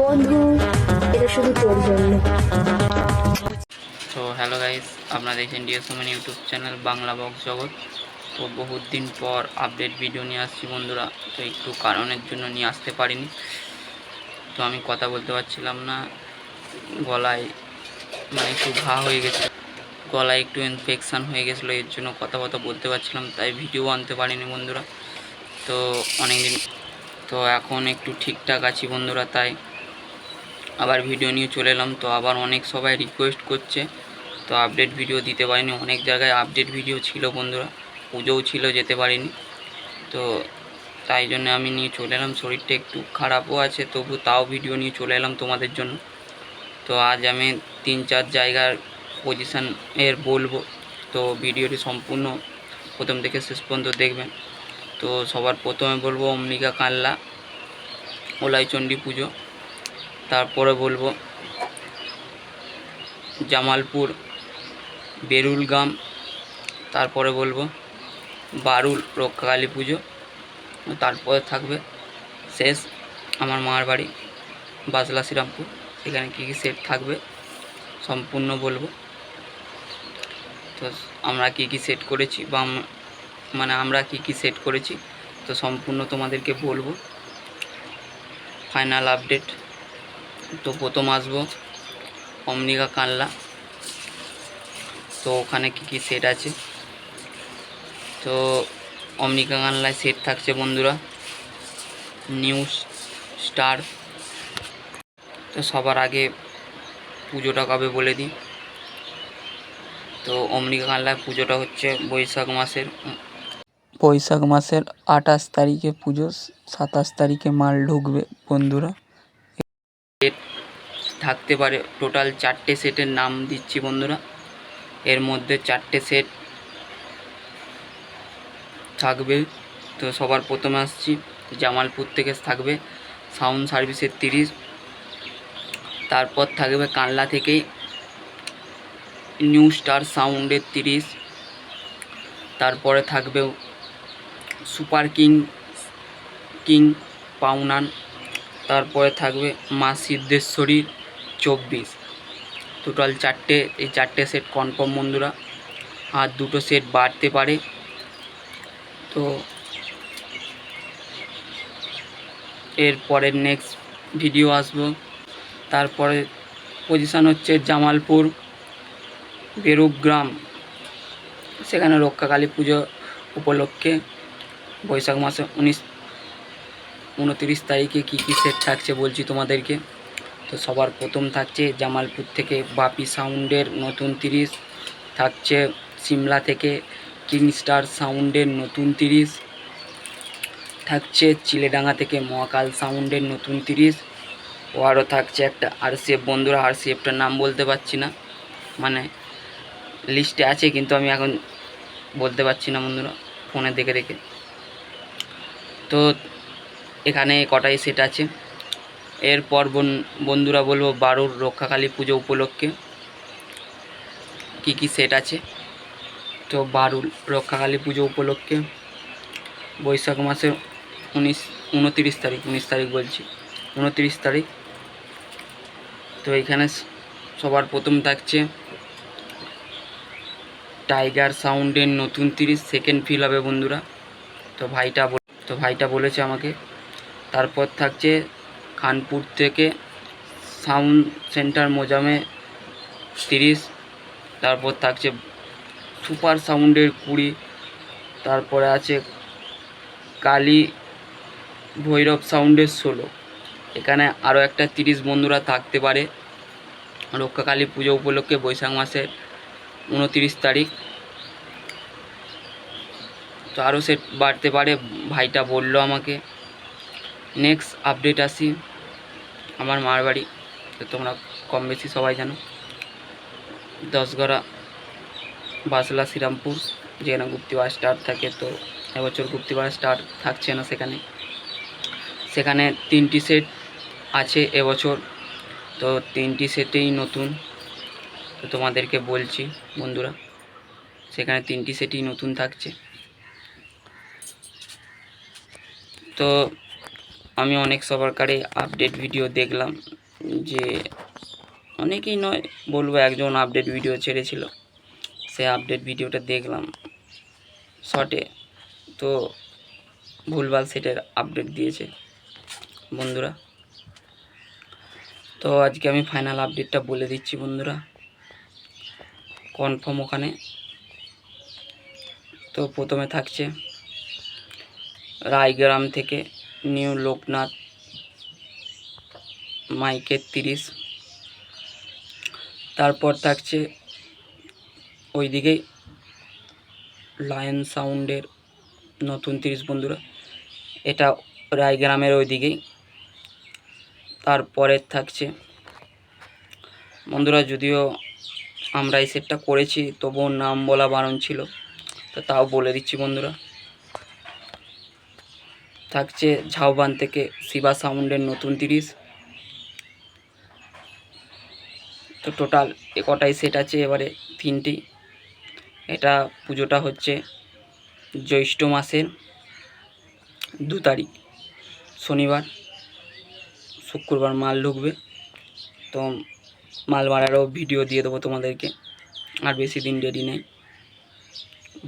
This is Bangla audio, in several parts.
বন্ধু, এটা শুধু তোর জন্য। তো হ্যালো গাইস আপনারা দেখছেন DS women YouTube channel Bangla box জগৎ। তো বহুত দিন পর আপডেট ভিডিও নিয়ে আসছি বন্ধুরা। তো একটু কারণের জন্য নিয়ে আসতে পারিনি। তো আমি কথা বলতে পারছিলাম না। গলায় মানে একটু ঘা হয়ে গেছে। গলায় একটু ইনফেকশান হয়ে গেছিল, এর জন্য কথা কথা বলতে পারছিলাম, তাই ভিডিও আনতে পারিনি বন্ধুরা। তো অনেক দিন তো এখন একটু ঠিকঠাক আছি বন্ধুরা, তাই আবার ভিডিও নিয়ে চলে এলাম। তো আবার অনেক সবাই রিকোয়েস্ট করছে, তো আপডেট ভিডিও দিতে পারিনি। অনেক জায়গায় আপডেট ভিডিও ছিল বন্ধুরা, পুজোও ছিল, যেতে পারিনি। তো তাই জন্য আমি নিয়ে চলে এলাম। শরীরটা একটু খারাপও আছে, তবু তাও ভিডিও নিয়ে চলে এলাম তোমাদের জন্য। তো আজ আমি তিন চার জায়গার পজিশান এর বলব। তো ভিডিওটি সম্পূর্ণ প্রথম থেকে শেষ পর্যন্ত দেখবেন। তো সবার প্রথমে বলব অম্বিকা কাল্লা, ওলাইচণ্ডী পুজো। তারপরে বলব জামালপুর, বেরুলগাম, তারপরে বলব বারুল রক্ষাকালী পুজো। তারপরে থাকবে শেষ আমার মার বাড়ি, বাজলা শ্রীরামপুর। সেখানে কী কী সেট থাকবে সম্পূর্ণ বলব। তো আমরা কী কী সেট করেছি বা মানে আমরা কী কী সেট করেছি, তো সম্পূর্ণ তোমাদেরকে বলব। ফাইনাল আপডেট তো প্রথম আসব অমনিকা কানলা। তো ওখানে কী কী সেট আছে? তো অমনিকা কানলায় সেট থাকছে বন্ধুরা নিউজ স্টার তো সবার আগে পুজোটা কবে বলে দিই? তো অমনিকা কানলায় পুজোটা হচ্ছে বৈশাখ মাসের বৈশাখ মাসের আঠাশ তারিখে পুজো, সাতাশ তারিখে মাল ঢুকবে, বন্ধুরা। সেট থাকতে পারে। টোটাল চারটে সেটের নাম দিচ্ছি বন্ধুরা। এর মধ্যে চারটে সেট থাকবে। তো সবার প্রথমে আসছি, জামালপুর থেকে থাকবে সাউন্ড সার্ভিসের তিরিশ। তারপর থাকবে কানলা থেকে নিউ স্টার সাউন্ডের তিরিশ। তারপরে থাকবে সুপার কিং কিং পাউনান তারপরে থাকবে মা সিদ্ধেশ্বরীর চব্বিশ। টোটাল চারটে, এই চারটে সেট কনফার্ম বন্ধুরা। আর দুটো সেট বাড়তে পারে। তো এর পরের নেক্সট ভিডিও আসব। তারপরে পজিশান হচ্ছে জামালপুর, বেরুগ্রাম। সেখানে রক্ষাকালী পুজো উপলক্ষে বৈশাখ মাসে উনিশ, উনতিরিশ তারিখে কী কী সেট থাকছে বলছি তোমাদেরকে। তো সবার প্রথম থাকছে জামালপুর থেকে বাপি সাউন্ডের নতুন তিরিশ, থাকছে সিমলা থেকে কিংস্টার সাউন্ডের নতুন তিরিশ, থাকছে চিলেডাঙ্গা থেকে মহাকাল সাউন্ডের নতুন তিরিশ, ও আরও থাকছে একটা আরসিএফ বন্ধুরা আরসিএফটার নাম বলতে পারছি না। মানে লিস্টে আছে কিন্তু আমি এখন বলতে পারছি না বন্ধুরা ফোনে দেখে দেখে। তো এখানে কটাই সেট আছে। এরপর বন- বন্ধুরা বলব বারুর রক্ষাকালী পুজো উপলক্ষে কি কি সেট আছে। তো বারুল রক্ষাকালী পুজো উপলক্ষে বৈশাখ মাসের উনিশ, উনতিরিশ তারিখ, উনিশ তারিখ বলছি, উনতিরিশ তারিখ। তো এখানে সবার প্রথম থাকছে টাইগার সাউন্ডের নতুন তিরিশ সেকেন্ড ফিল হবে বন্ধুরা। তো ভাইটা তো ভাইটা বলেছে আমাকে। তারপর থাকছে খানপুর থেকে সাউন্ড সেন্টার মোজামে তিরিশ, তারপর থাকছে সুপার সাউন্ডের কুড়ি, তারপরে আছে কালী ভৈরব সাউন্ডের ষোলো। এখানে আরও একটা তিরিশ বন্ধুরা থাকতে পারে। রক্ষাকালী পুজো উপলক্ষে বৈশাখ মাসের উনতিরিশ তারিখ। তো আরও সেট বাড়তে পারে, ভাইটা বলল আমাকে। নেক্সট আপডেট আসি, আমার মার বাড়ি, তো তোমরা কম বেশি সবাই জানো। দশগড়া বাসলা শ্রীরামপুর, যেখানে গুপ্তিবার স্টার থাকে, তো এবছর গুপ্তিবার স্টার থাকছে না সেখানে। সেখানে তিনটি সেট আছে এবছর, তো তিনটি সেটেই নতুন। তো তোমাদেরকে বলছি বন্ধুরা, সেখানে তিনটি সেটই নতুন থাকছে। তো আমি অনেক সরকারি আপডেট ভিডিও দেখলাম যে অনেকেই নয় বলব একজন আপডেট ভিডিও ছেড়েছিল। সে আপডেট ভিডিওটা দেখলাম শর্টে তো ভুলভাল সেটের আপডেট দিয়েছে বন্ধুরা। তো আজকে আমি ফাইনাল আপডেটটা বলে দিচ্ছি বন্ধুরা। কনফার্ম ওখানে। তো প্রথমে থাকছে রায়গ্রাম থেকে নিউ লোকনাথ, মাইকের তিরিশ। তারপর থাকছে ওইদিকেই লায়ন সাউন্ডের নতুন তিরিশ বন্ধুরা। এটা রায়গ্রামের ওইদিকেই। তারপরে থাকছে, বন্ধুরা যদিও আমরা এই সেটটা করেছি, তবুও নাম বলা বারণ ছিল, তো তাও বলে দিচ্ছি বন্ধুরা। থাকছে ঝাউবান থেকে শিবা সাউন্ডের নতুন তিরিশ। তো টোটাল কটাই সেট আছে এবারে তিনটি। এটা পুজোটা হচ্ছে জ্যৈষ্ঠ মাসের দু তারিখ, শনিবার। শুক্রবার মাল ঢুকবে। তো মাল মারারও ভিডিও দিয়ে দেবো তোমাদেরকে। আর বেশি দিন দেরি নেই।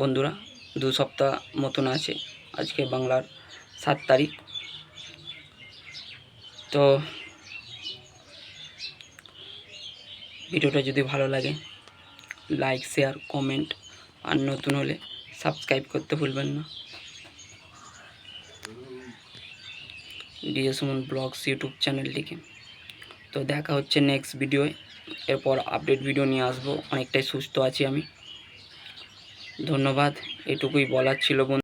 বন্ধুরা, দু সপ্তাহ মতন আছে আজকে বাংলার সাত তারিখ। তো ভিডিওটা যদি ভালো লাগে, লাইক, শেয়ার, কমেন্ট, আর নতুন হলে সাবস্ক্রাইব করতে ভুলবেন না। ডিএ সুমন ব্লগস ইউটিউব চ্যানেলটিকে। তো দেখা হচ্ছে নেক্সট ভিডিওয় এরপর আপডেট ভিডিও নিয়ে আসব। অনেকটাই সুস্থ আছি আমি। ধন্যবাদ। এটুকুই বলার ছিল বন্ধু।